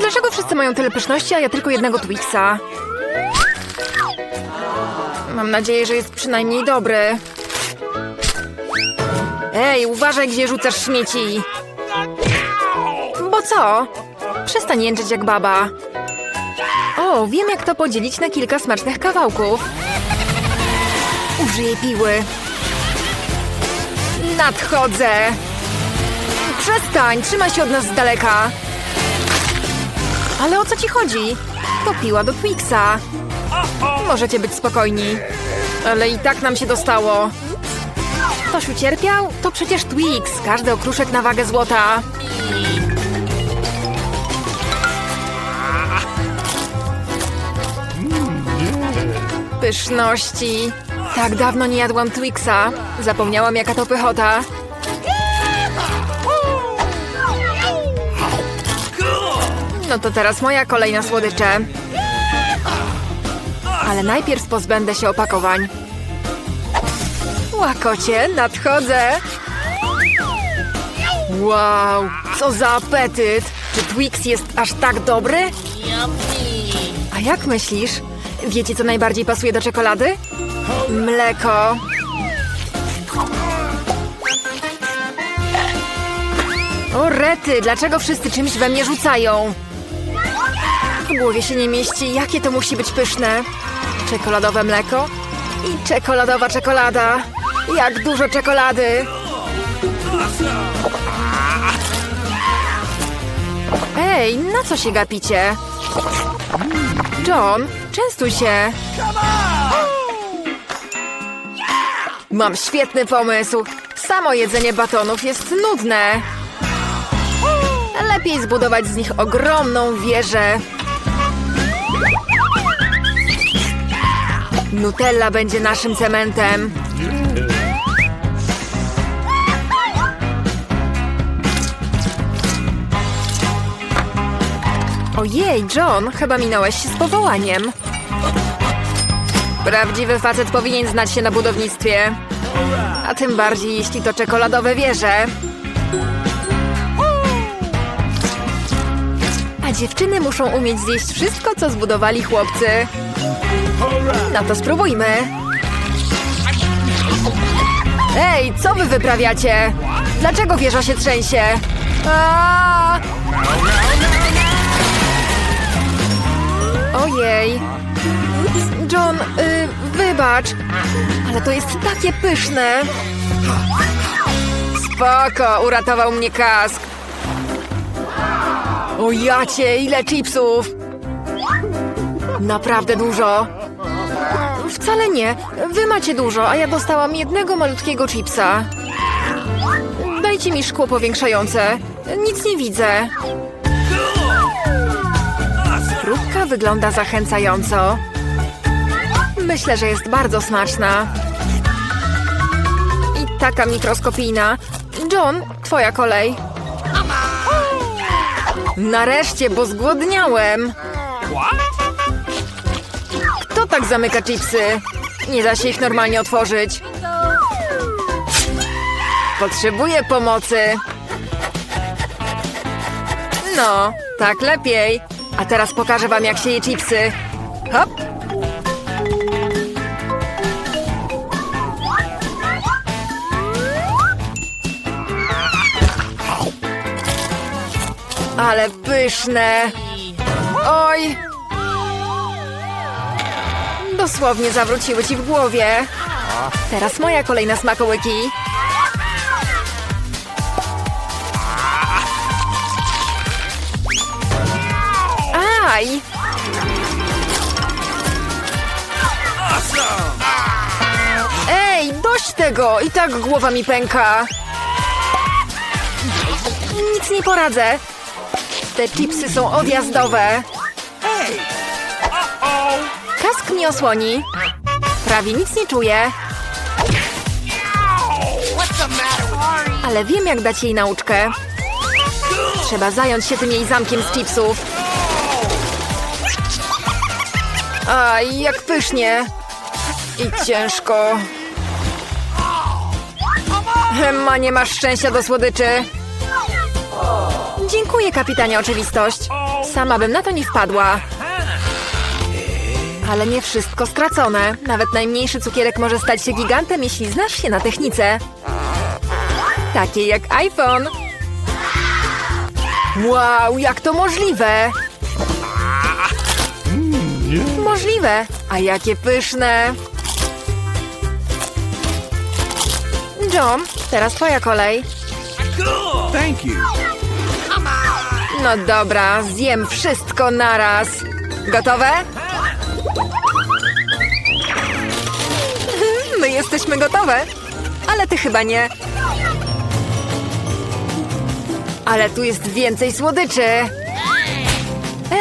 Dlaczego wszyscy mają tyle pyszności, a ja tylko jednego Twixa? Mam nadzieję, że jest przynajmniej dobry. Ej, uważaj, gdzie rzucasz śmieci. Bo co? Przestań jęczeć jak baba. O, wiem jak to podzielić na kilka smacznych kawałków. Użyję piły. Nadchodzę. Przestań, trzymaj się od nas z daleka. Ale o co ci chodzi? To piła do Twixa. Możecie być spokojni. Ale i tak nam się dostało. Ktoś ucierpiał? To przecież Twix. Każdy okruszek na wagę złota. Pyszności. Tak dawno nie jadłam Twixa. Zapomniałam jaka to pychota. No to teraz moja kolej na słodycze. Ale najpierw pozbędę się opakowań. Łakocie, nadchodzę. Wow, co za apetyt. Czy Twix jest aż tak dobry? A jak myślisz? Wiecie, co najbardziej pasuje do czekolady? Mleko. O rety, dlaczego wszyscy czymś we mnie rzucają? W głowie się nie mieści, jakie to musi być pyszne. Czekoladowe mleko i czekoladowa czekolada. Jak dużo czekolady. Ej, na co się gapicie? John, częstuj się. Mam świetny pomysł. Samo jedzenie batonów jest nudne. Lepiej zbudować z nich ogromną wieżę. Nutella będzie naszym cementem. Ojej, John, chyba minąłeś się z powołaniem. Prawdziwy facet powinien znać się na budownictwie. A tym bardziej, jeśli to czekoladowe wieże. Dziewczyny muszą umieć zjeść wszystko, co zbudowali chłopcy. No to spróbujmy. Ej, co wy wyprawiacie? Dlaczego wieża się trzęsie? Aaaa! Ojej. John, y, wybacz. Ale to jest takie pyszne. Spoko, uratował mnie kask. O jacie, ile chipsów! Naprawdę dużo. Wcale nie. Wy macie dużo, a ja dostałam jednego malutkiego chipsa. Dajcie mi szkło powiększające. Nic nie widzę. Próbka wygląda zachęcająco. Myślę, że jest bardzo smaczna. I taka mikroskopijna. John, twoja kolej. Nareszcie, bo zgłodniałem. Kto tak zamyka chipsy? Nie da się ich normalnie otworzyć. Potrzebuję pomocy. No, tak lepiej. A teraz pokażę wam, jak się je chipsy. Hop. Ale pyszne. Oj. Dosłownie zawróciły ci w głowie. Teraz moja kolejna smakołyki. Aj! Ej, dość tego! I tak głowa mi pęka. Nic nie poradzę. Te chipsy są odjazdowe. Kask mnie osłoni. Prawie nic nie czuję. Ale wiem, jak dać jej nauczkę. Trzeba zająć się tym jej zamkiem z chipsów. Aj, jak pysznie. I ciężko. Emma, nie masz szczęścia do słodyczy. Dziękuję, kapitanie Oczywistość. Sama bym na to nie wpadła. Ale nie wszystko stracone. Nawet najmniejszy cukierek może stać się gigantem, jeśli znasz się na technice. Takie jak iPhone. Wow, jak to możliwe? Możliwe. A jakie pyszne. John, teraz twoja kolej. Thank you. No dobra, zjem wszystko naraz. Gotowe? My jesteśmy gotowe, ale ty chyba nie. Ale tu jest więcej słodyczy.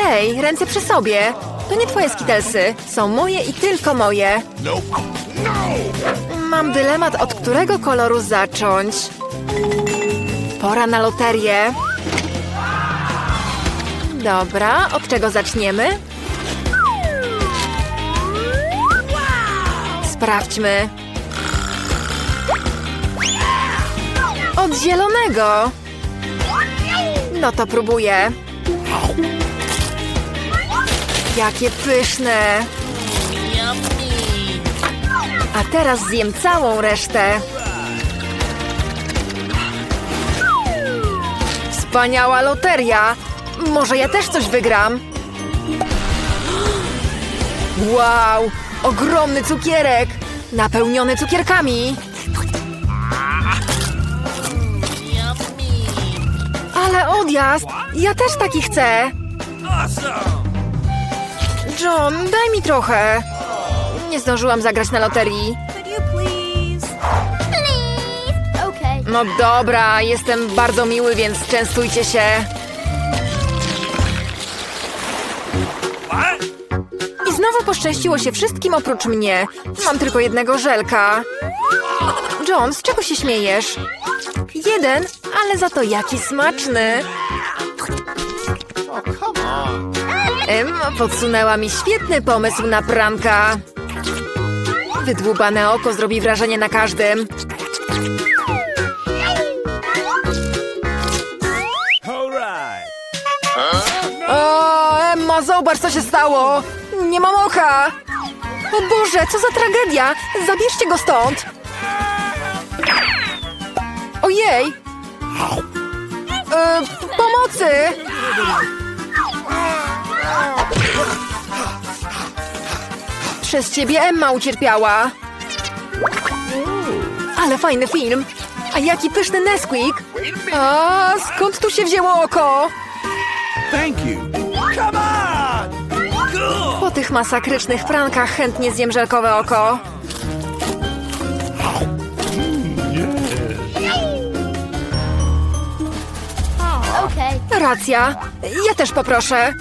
Ej, ręce przy sobie. To nie twoje skitelsy. Są moje i tylko moje. No. Mam dylemat, od którego koloru zacząć. Pora na loterię. Dobra, od czego zaczniemy? Sprawdźmy. Od zielonego. No to próbuję. Jakie pyszne. A teraz zjem całą resztę. Wspaniała loteria! Może ja też coś wygram? Wow! Ogromny cukierek! Napełniony cukierkami! Ale odjazd! Ja też taki chcę! John, daj mi trochę! Nie zdążyłam zagrać na loterii. No dobra, jestem bardzo miły, więc częstujcie się. Znowu poszczęściło się wszystkim oprócz mnie. Mam tylko jednego żelka. John, z czego się śmiejesz? Jeden, ale za to jaki smaczny. Emma podsunęła mi świetny pomysł na pranka. Wydłubane oko zrobi wrażenie na każdym. O, Emma, zobacz, co się stało! Nie mam oka! O Boże, co za tragedia! Zabierzcie go stąd! Ojej! E, pomocy! Przez ciebie Emma ucierpiała. Ale fajny film. A jaki pyszny Nesquik! A skąd tu się wzięło oko? Thank you. Come on. Cool. Po tych masakrycznych prankach chętnie zjem żelkowe oko. Racja. Ja też poproszę.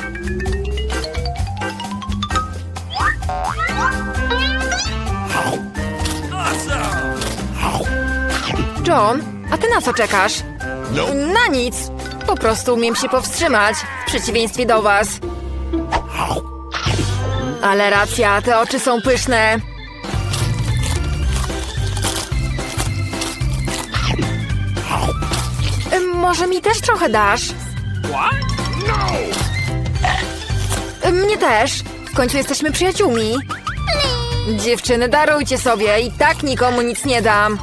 John, a ty na co czekasz? Nope. Na nic. Po prostu umiem się powstrzymać, w przeciwieństwie do was. Ale racja, te oczy są pyszne. Może mi też trochę dasz? No. Mnie też. W końcu jesteśmy przyjaciółmi. Dziewczyny, darujcie sobie. I tak nikomu nic nie dam.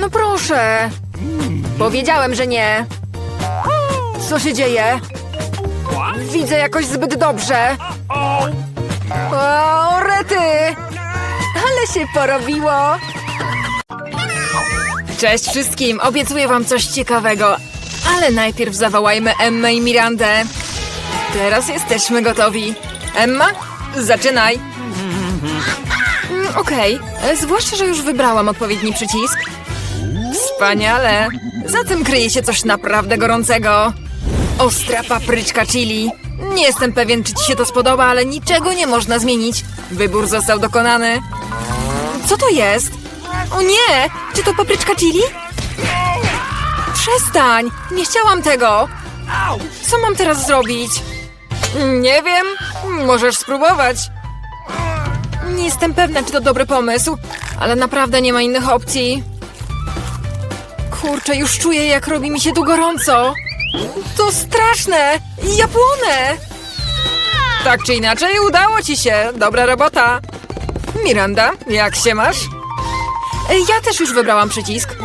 No proszę. Powiedziałem, że nie. Co się dzieje? Widzę jakoś zbyt dobrze. O, rety! Ale się porobiło. Cześć wszystkim, obiecuję wam coś ciekawego. Ale najpierw zawołajmy Emmę i Mirandę. Teraz jesteśmy gotowi. Emma, zaczynaj. Mm, Okej, e, zwłaszcza, że już wybrałam odpowiedni przycisk. Wspaniale. Za tym kryje się coś naprawdę gorącego. Ostra papryczka chili. Nie jestem pewien, czy ci się to spodoba, ale niczego nie można zmienić. Wybór został dokonany. Co to jest? O nie! Czy to papryczka chili? Przestań! Nie chciałam tego! Co mam teraz zrobić? Nie wiem. Możesz spróbować. Nie jestem pewna, czy to dobry pomysł, ale naprawdę nie ma innych opcji. Kurczę, już czuję, jak robi mi się tu gorąco. To straszne! Ja płonę! Tak czy inaczej, udało ci się. Dobra robota. Miranda, jak się masz? Ja też już wybrałam przycisk.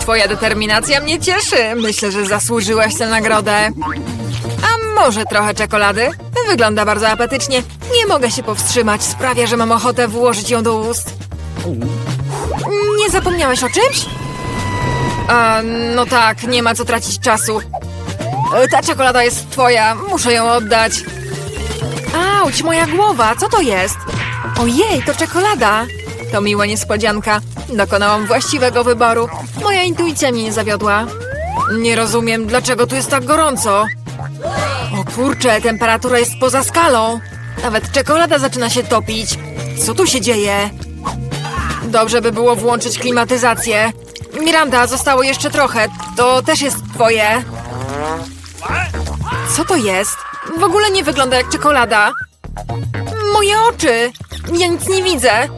Twoja determinacja mnie cieszy. Myślę, że zasłużyłaś tę nagrodę. A może trochę czekolady? Wygląda bardzo apetycznie. Nie mogę się powstrzymać. Sprawia, że mam ochotę włożyć ją do ust. Nie zapomniałeś o czymś? A, no tak, nie ma co tracić czasu. E, Ta czekolada jest twoja, muszę ją oddać. Auć, moja głowa, co to jest? Ojej, to czekolada. To miła niespodzianka. Dokonałam właściwego wyboru. Moja intuicja mnie nie zawiodła. Nie rozumiem, dlaczego tu jest tak gorąco. O kurczę, temperatura jest poza skalą. Nawet czekolada zaczyna się topić. Co tu się dzieje? Dobrze by było włączyć klimatyzację. Miranda, zostało jeszcze trochę. To też jest twoje. Co to jest? W ogóle nie wygląda jak czekolada. Moje oczy! Ja nic nie widzę.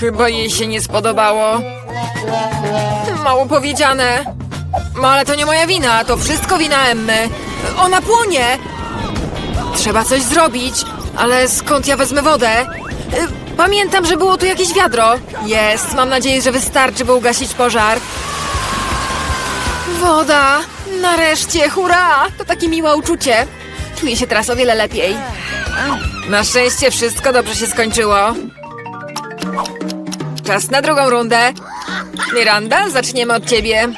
Chyba jej się nie spodobało. Mało powiedziane. No ale to nie moja wina, to wszystko wina Emmy. Ona płonie! Trzeba coś zrobić, ale skąd ja wezmę wodę? Pamiętam, że było tu jakieś wiadro. Jest, mam nadzieję, że wystarczy, by ugasić pożar. Woda! Nareszcie, hurra! To takie miłe uczucie. Czuję się teraz o wiele lepiej. Na szczęście wszystko dobrze się skończyło. Czas na drugą rundę. Miranda, zaczniemy od ciebie.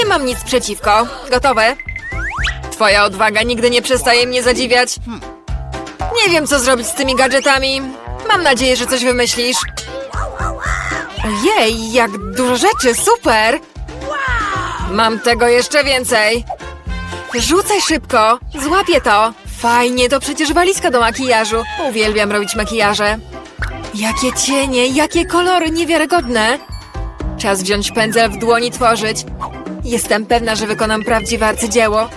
Nie mam nic przeciwko. Gotowe? Twoja odwaga nigdy nie przestaje mnie zadziwiać. Nie wiem, co zrobić z tymi gadżetami. Mam nadzieję, że coś wymyślisz. Ojej, jak dużo rzeczy, super! Mam tego jeszcze więcej. Rzucaj szybko, złapię to. Fajnie, to przecież walizka do makijażu. Uwielbiam robić makijaże. Jakie cienie, jakie kolory niewiarygodne. Czas wziąć pędzel w dłoni tworzyć. Jestem pewna, że wykonam prawdziwe arcydzieło.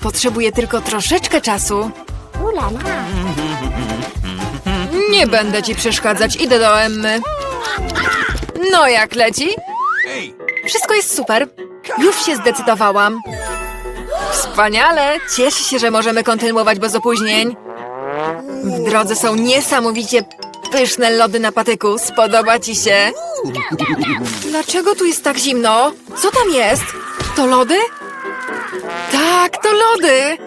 Potrzebuję tylko troszeczkę czasu. Nie będę ci przeszkadzać, idę do Emmy. No jak leci? Wszystko jest super. Już się zdecydowałam. Wspaniale! Cieszę się, że możemy kontynuować bez opóźnień. W drodze są niesamowicie pyszne lody na patyku. Spodoba ci się? Dlaczego tu jest tak zimno? Co tam jest? To lody? Tak, to lody!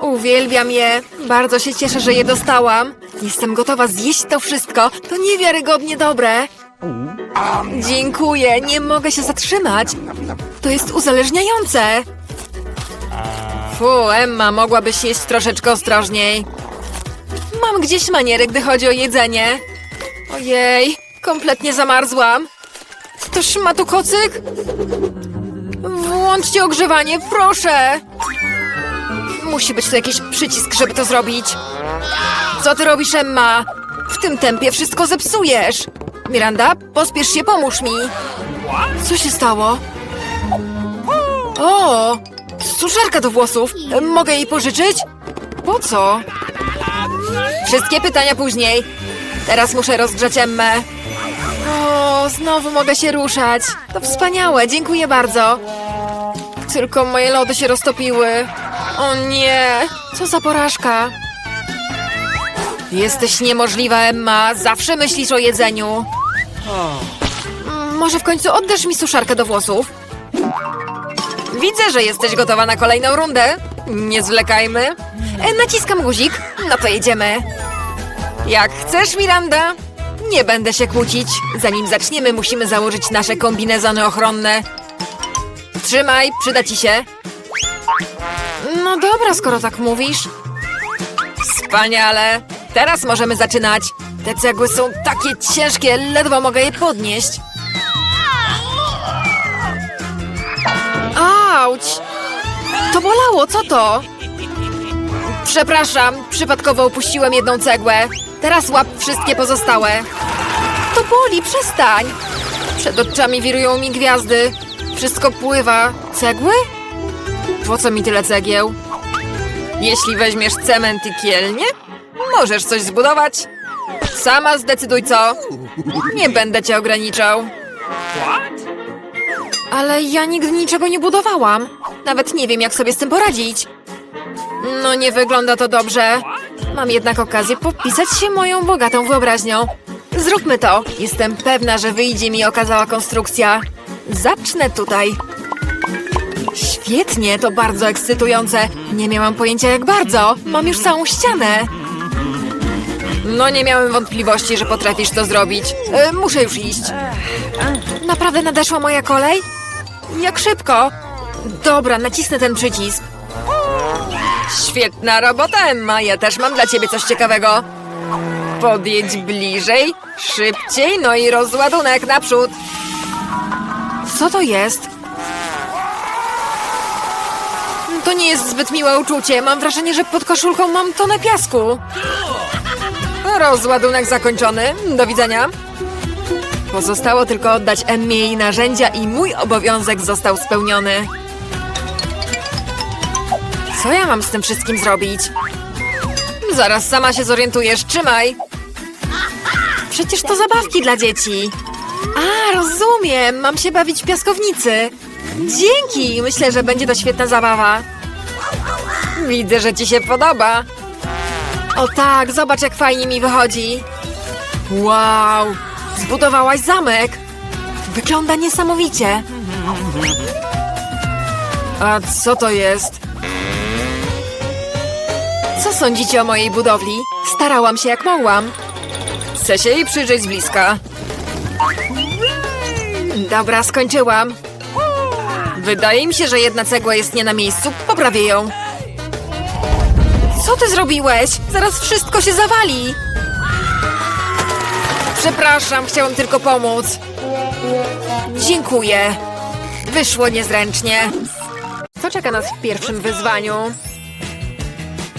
Uwielbiam je. Bardzo się cieszę, że je dostałam. Jestem gotowa zjeść to wszystko. To niewiarygodnie dobre. Dziękuję, nie mogę się zatrzymać. To jest uzależniające. Fu, Emma, mogłabyś jeść troszeczkę ostrożniej. Mam gdzieś manierę, gdy chodzi o jedzenie. Ojej, kompletnie zamarzłam. To szmatu kocyk? Włączcie ogrzewanie, proszę. Musi być tu jakiś przycisk, żeby to zrobić. Co ty robisz, Emma? W tym tempie wszystko zepsujesz. Miranda, pospiesz się, pomóż mi. Co się stało? O, suszarka do włosów. Mogę jej pożyczyć? Po co? Wszystkie pytania później. Teraz muszę rozgrzać Emmę. O, znowu mogę się ruszać. To wspaniałe, dziękuję bardzo. Tylko moje lody się roztopiły. O nie, co za porażka. Jesteś niemożliwa, Emma. Zawsze myślisz o jedzeniu. Mm, Może w końcu oddasz mi suszarkę do włosów? Widzę, że jesteś gotowa na kolejną rundę. Nie zwlekajmy. E, naciskam guzik. No to jedziemy. Jak chcesz, Miranda. Nie będę się kłócić. Zanim zaczniemy, musimy założyć nasze kombinezony ochronne. Trzymaj, przyda ci się. No dobra, skoro tak mówisz. Wspaniale. Teraz możemy zaczynać. Te cegły są takie ciężkie, ledwo mogę je podnieść. Auć! To bolało, co to? Przepraszam, przypadkowo upuściłem jedną cegłę. Teraz łap wszystkie pozostałe. To boli, przestań! Przed oczami wirują mi gwiazdy. Wszystko pływa. Cegły? Po co mi tyle cegieł? Jeśli weźmiesz cement i kielnie, możesz coś zbudować. Sama zdecyduj co. Nie będę cię ograniczał. Ale ja nigdy niczego nie budowałam. Nawet nie wiem, jak sobie z tym poradzić. No nie wygląda to dobrze. Mam jednak okazję popisać się moją bogatą wyobraźnią. Zróbmy to. Jestem pewna, że wyjdzie mi okazała konstrukcja. Zacznę tutaj. Świetnie, to bardzo ekscytujące. Nie miałam pojęcia jak bardzo. Mam już całą ścianę. No nie miałem wątpliwości, że potrafisz to zrobić. E, muszę już iść. Naprawdę nadeszła moja kolej? Jak szybko? Dobra, nacisnę ten przycisk. Świetna robota, Emma. Ja też mam dla ciebie coś ciekawego. Podjedź bliżej, szybciej, no i rozładunek naprzód. Co to jest? To nie jest zbyt miłe uczucie. Mam wrażenie, że pod koszulką mam tonę piasku. Rozładunek zakończony. Do widzenia. Pozostało tylko oddać Emmie jej narzędzia i mój obowiązek został spełniony. Co ja mam z tym wszystkim zrobić? Zaraz sama się zorientujesz. Trzymaj. Przecież to zabawki dla dzieci. A, rozumiem. Mam się bawić w piaskownicy. Dzięki. Myślę, że będzie to świetna zabawa. Widzę, że ci się podoba. O tak, zobacz jak fajnie mi wychodzi. Wow, zbudowałaś zamek. Wygląda niesamowicie. A co to jest? Co sądzicie o mojej budowli? Starałam się jak mogłam. Chcę się jej przyjrzeć z bliska. Dobra, skończyłam. Wydaje mi się, że jedna cegła jest nie na miejscu. Poprawię ją. Co ty zrobiłeś? Zaraz wszystko się zawali. Przepraszam, chciałam tylko pomóc. Dziękuję. Wyszło niezręcznie. Co czeka nas w pierwszym wyzwaniu?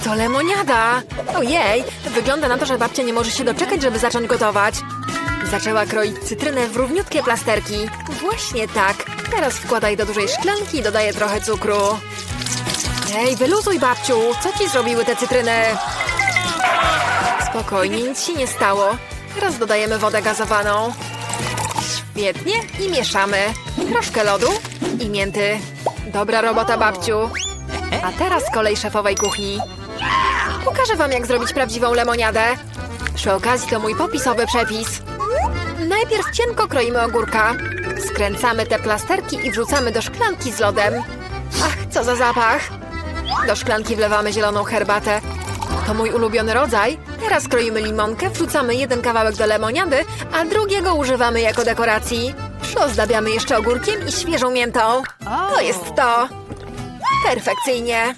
To lemoniada! Ojej, wygląda na to, że babcia nie może się doczekać, żeby zacząć gotować. Zaczęła kroić cytrynę w równiutkie plasterki. Właśnie tak. Teraz wkładaj do dużej szklanki i dodaję trochę cukru. Ej, wyluzuj babciu! Co ci zrobiły te cytryny? Spokojnie, nic się nie stało. Teraz dodajemy wodę gazowaną. Świetnie i mieszamy. Troszkę lodu i mięty. Dobra robota, babciu. A teraz kolej szefowej kuchni. Pokażę wam, jak zrobić prawdziwą lemoniadę. Przy okazji to mój popisowy przepis. Najpierw cienko kroimy ogórka. Skręcamy te plasterki i wrzucamy do szklanki z lodem. Ach, co za zapach! Do szklanki wlewamy zieloną herbatę. To mój ulubiony rodzaj. Teraz kroimy limonkę, wrzucamy jeden kawałek do lemoniady, a drugiego używamy jako dekoracji. Przyozdabiamy jeszcze ogórkiem i świeżą miętą. To jest to. Perfekcyjnie.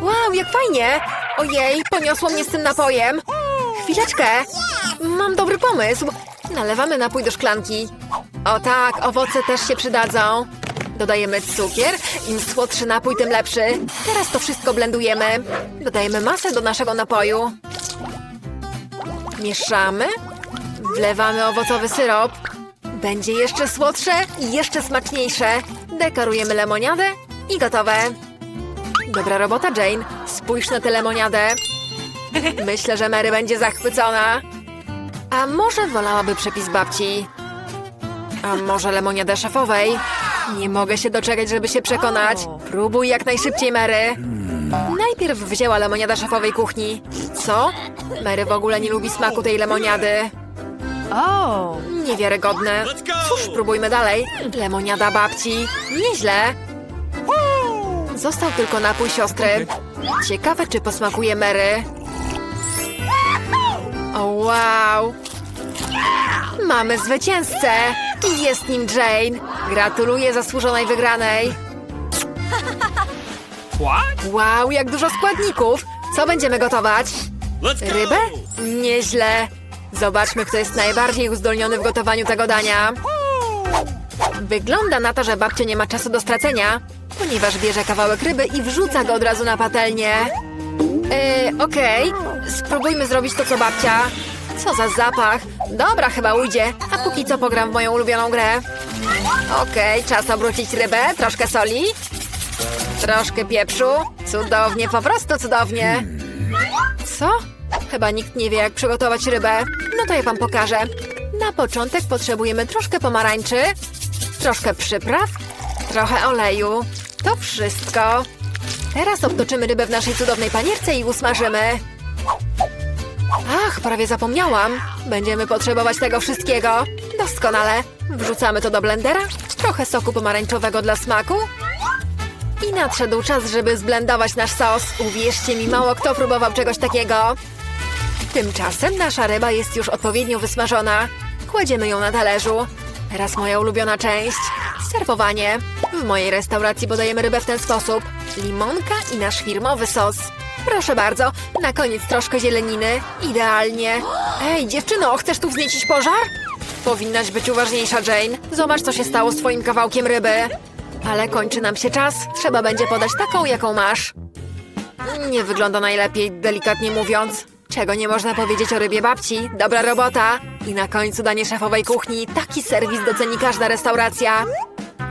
Wow, jak fajnie! Ojej, poniosło mnie z tym napojem. Chwileczkę. Mam dobry pomysł. Nalewamy napój do szklanki. O tak, owoce też się przydadzą. Dodajemy cukier. Im słodszy napój, tym lepszy. Teraz to wszystko blendujemy. Dodajemy masę do naszego napoju. Mieszamy. Wlewamy owocowy syrop. Będzie jeszcze słodsze i jeszcze smaczniejsze. Dekorujemy lemoniadę i gotowe. Dobra robota, Jane. Spójrz na tę lemoniadę. Myślę, że Mary będzie zachwycona. A może wolałaby przepis babci? A może lemoniadę szefowej? Nie mogę się doczekać, żeby się przekonać. Próbuj jak najszybciej, Mary. Najpierw wzięła lemoniada szefowej kuchni. Co? Mary w ogóle nie lubi smaku tej lemoniady. Oh. Niewiarygodne. Cóż, spróbujmy dalej. Lemoniada babci. Nieźle. Został tylko napój siostry. Ciekawe, czy posmakuje Mary. O, wow. Mamy zwycięzcę. I jest nim Jane. Gratuluję zasłużonej wygranej. What? Wow, jak dużo składników. Co będziemy gotować? Rybę? Nieźle. Zobaczmy, kto jest najbardziej uzdolniony w gotowaniu tego dania. Wygląda na to, że babcia nie ma czasu do stracenia, ponieważ bierze kawałek ryby i wrzuca go od razu na patelnię. Yy, okej. Spróbujmy zrobić to, co babcia. Co za zapach. Dobra, chyba ujdzie. A póki co pogram w moją ulubioną grę. Okej, czas obrócić rybę. Troszkę soli. Troszkę pieprzu. Cudownie, po prostu cudownie. Co? Chyba nikt nie wie, jak przygotować rybę. No to ja wam pokażę. Na początek potrzebujemy troszkę pomarańczy, troszkę przypraw Trochę oleju. To wszystko. Teraz obtoczymy rybę w naszej cudownej panierce i usmażymy. Ach, prawie zapomniałam. Będziemy potrzebować tego wszystkiego. Doskonale. Wrzucamy to do blendera. Trochę soku pomarańczowego dla smaku. I nadszedł czas, żeby zblendować nasz sos. Uwierzcie mi, mało kto próbował czegoś takiego. Tymczasem nasza ryba jest już odpowiednio wysmażona. Kładziemy ją na talerzu. Teraz moja ulubiona część. Serwowanie. W mojej restauracji podajemy rybę w ten sposób. Limonka i nasz firmowy sos. Proszę bardzo, na koniec troszkę zieleniny. Idealnie. Ej, dziewczyno, chcesz tu wzniecić pożar? Powinnaś być uważniejsza, Jane. Zobacz, co się stało z twoim kawałkiem ryby. Ale kończy nam się czas. Trzeba będzie podać taką, jaką masz. Nie wygląda najlepiej, delikatnie mówiąc. Czego nie można powiedzieć o rybie babci? Dobra robota! I na końcu danie szefowej kuchni. Taki serwis doceni każda restauracja.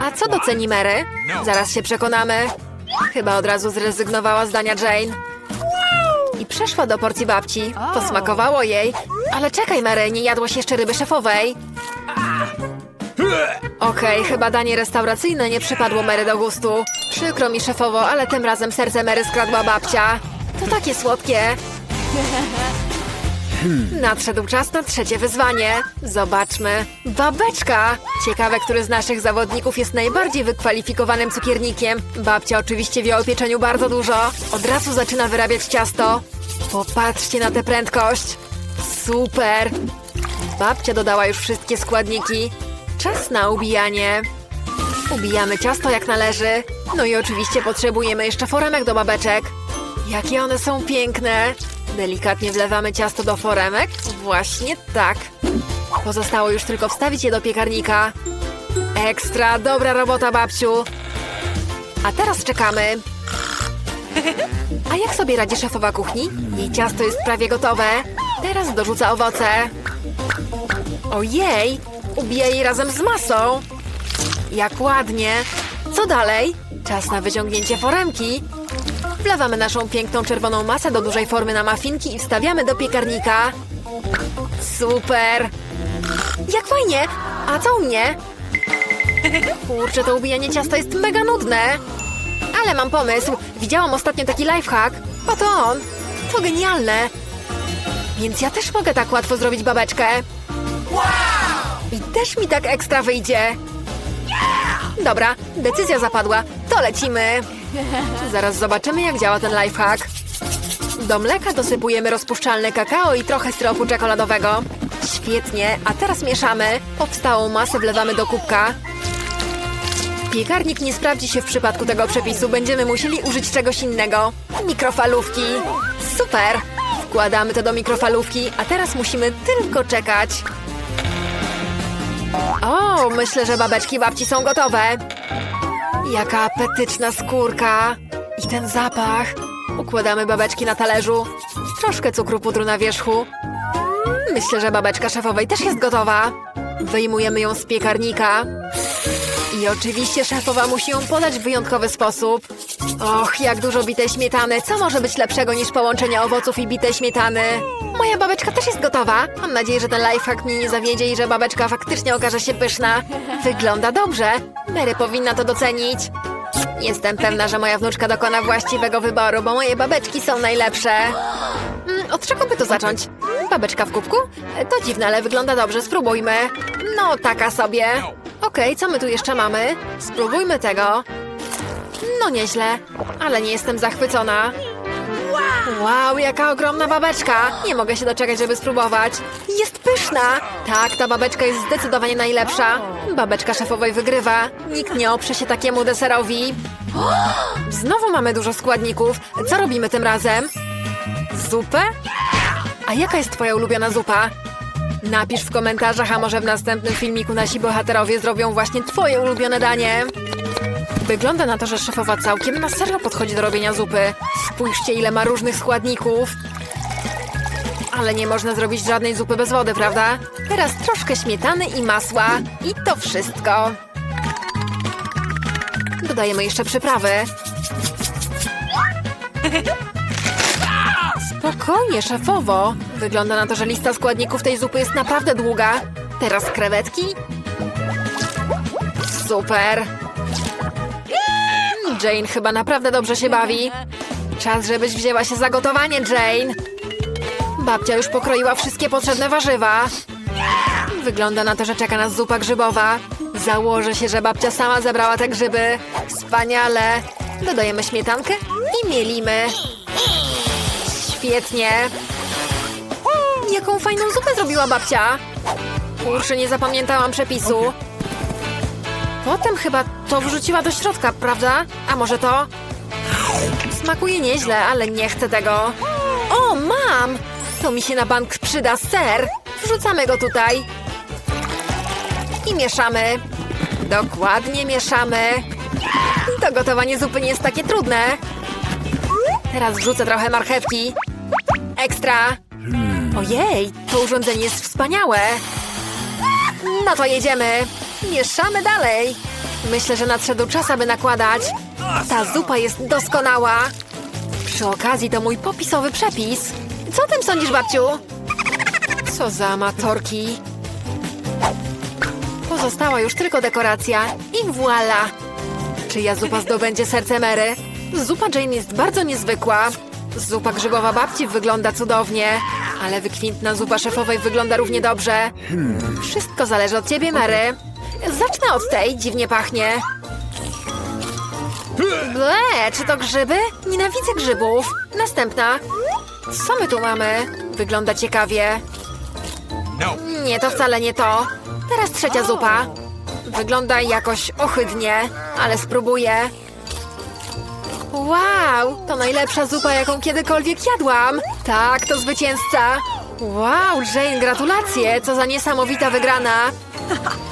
A co doceni Mary? Zaraz się przekonamy. Chyba od razu zrezygnowała z dania Jane. I przeszła do porcji babci. Posmakowało jej. Ale czekaj, Mary, nie jadłaś jeszcze ryby szefowej. Okej, chyba danie restauracyjne nie przypadło Mary do gustu. Przykro mi szefowo, ale tym razem serce Mary skradła babcia. To takie słodkie. Nadszedł czas na trzecie wyzwanie. Zobaczmy. Babeczka! Ciekawe, który z naszych zawodników jest najbardziej wykwalifikowanym cukiernikiem. Babcia oczywiście wie o pieczeniu bardzo dużo. Od razu zaczyna wyrabiać ciasto. Popatrzcie na tę prędkość. Super! Babcia dodała już wszystkie składniki. Czas na ubijanie. Ubijamy ciasto jak należy. No i oczywiście potrzebujemy jeszcze foremek do babeczek. Jakie one są piękne! Delikatnie wlewamy ciasto do foremek. Właśnie tak. Pozostało już tylko wstawić je do piekarnika. Ekstra, dobra robota, babciu. A teraz czekamy. A jak sobie radzi szefowa kuchni? Jej ciasto jest prawie gotowe. Teraz dorzuca owoce. Ojej! Ubija jej razem z masą. Jak ładnie. Co dalej? Czas na wyciągnięcie foremki. Wlewamy naszą piękną czerwoną masę do dużej formy na mafinki i wstawiamy do piekarnika. Super! Jak fajnie! A co u mnie? Kurczę, to ubijanie ciasta jest mega nudne. Ale mam pomysł. Widziałam ostatnio taki lifehack. Oto on. To genialne. Więc ja też mogę tak łatwo zrobić babeczkę. I też mi tak ekstra wyjdzie. Dobra, decyzja zapadła. To lecimy. Zaraz zobaczymy, jak działa ten lifehack. Do mleka dosypujemy rozpuszczalne kakao i trochę syropu czekoladowego. Świetnie, a teraz mieszamy. Powstałą masę wlewamy do kubka. Piekarnik nie sprawdzi się w przypadku tego przepisu. Będziemy musieli użyć czegoś innego. Mikrofalówki. Super! Wkładamy to do mikrofalówki, a teraz musimy tylko czekać. O, myślę, że babeczki babci są gotowe. Jaka apetyczna skórka. I ten zapach. Układamy babeczki na talerzu. Troszkę cukru pudru na wierzchu. Myślę, że babeczka szefowej też jest gotowa. Wyjmujemy ją z piekarnika. I oczywiście szefowa musi ją podać w wyjątkowy sposób. Och, jak dużo bitej śmietany. Co może być lepszego niż połączenie owoców i bitej śmietany? Moja babeczka też jest gotowa. Mam nadzieję, że ten lifehack mnie nie zawiedzie i że babeczka faktycznie okaże się pyszna. Wygląda dobrze. Mary powinna to docenić. Jestem pewna, że moja wnuczka dokona właściwego wyboru, bo moje babeczki są najlepsze. Mm, Od czego by to zacząć? Babeczka w kubku? To dziwne, ale wygląda dobrze. Spróbujmy. No, taka sobie. Okej, co my tu jeszcze mamy? Spróbujmy tego. No nieźle, ale nie jestem zachwycona. Wow, jaka ogromna babeczka! Nie mogę się doczekać, żeby spróbować. Jest pyszna! Tak, ta babeczka jest zdecydowanie najlepsza. Babeczka szefowej wygrywa. Nikt nie oprze się takiemu deserowi. Znowu mamy dużo składników. Co robimy tym razem? Zupę? A jaka jest twoja ulubiona zupa? Napisz w komentarzach, a może w następnym filmiku nasi bohaterowie zrobią właśnie twoje ulubione danie. Wygląda na to, że szefowa całkiem na serio podchodzi do robienia zupy. Spójrzcie, ile ma różnych składników. Ale nie można zrobić żadnej zupy bez wody, prawda? Teraz troszkę śmietany i masła. I to wszystko. Dodajemy jeszcze przyprawy. Spokojnie, szefowo. Wygląda na to, że lista składników tej zupy jest naprawdę długa. Teraz krewetki. Super. Jane chyba naprawdę dobrze się bawi. Czas, żebyś wzięła się za gotowanie, Jane. Babcia już pokroiła wszystkie potrzebne warzywa. Wygląda na to, że czeka nas zupa grzybowa. Założę się, że babcia sama zebrała te grzyby. Wspaniale. Dodajemy śmietankę i mielimy. Świetnie. Jaką fajną zupę zrobiła babcia. Kurczę, nie zapamiętałam przepisu. Potem chyba to wrzuciła do środka, prawda? A może to? Smakuje nieźle, ale nie chcę tego. O, mam! To mi się na bank przyda ser. Wrzucamy go tutaj. I mieszamy. Dokładnie mieszamy. To gotowanie zupy nie jest takie trudne. Teraz wrzucę trochę marchewki. Ekstra. Ojej, to urządzenie jest wspaniałe. No to jedziemy. Mieszamy dalej. Myślę, że nadszedł czas, aby nakładać. Ta zupa jest doskonała. Przy okazji to mój popisowy przepis. Co o tym sądzisz, babciu? Co za amatorki. Pozostała już tylko dekoracja i voila! Czyja zupa zdobędzie serce Mary? Zupa Jane jest bardzo niezwykła. Zupa grzybowa babci wygląda cudownie, ale wykwintna zupa szefowej wygląda równie dobrze. Wszystko zależy od ciebie, Mary. Zacznę od tej, dziwnie pachnie. Ble, czy to grzyby? Nienawidzę grzybów. Następna. Co my tu mamy? Wygląda ciekawie. No. Nie, to wcale nie to. Teraz trzecia zupa. Wygląda jakoś ohydnie, ale spróbuję. Wow, to najlepsza zupa, jaką kiedykolwiek jadłam. Tak, to zwycięzca. Wow, Jane, gratulacje, co za niesamowita wygrana.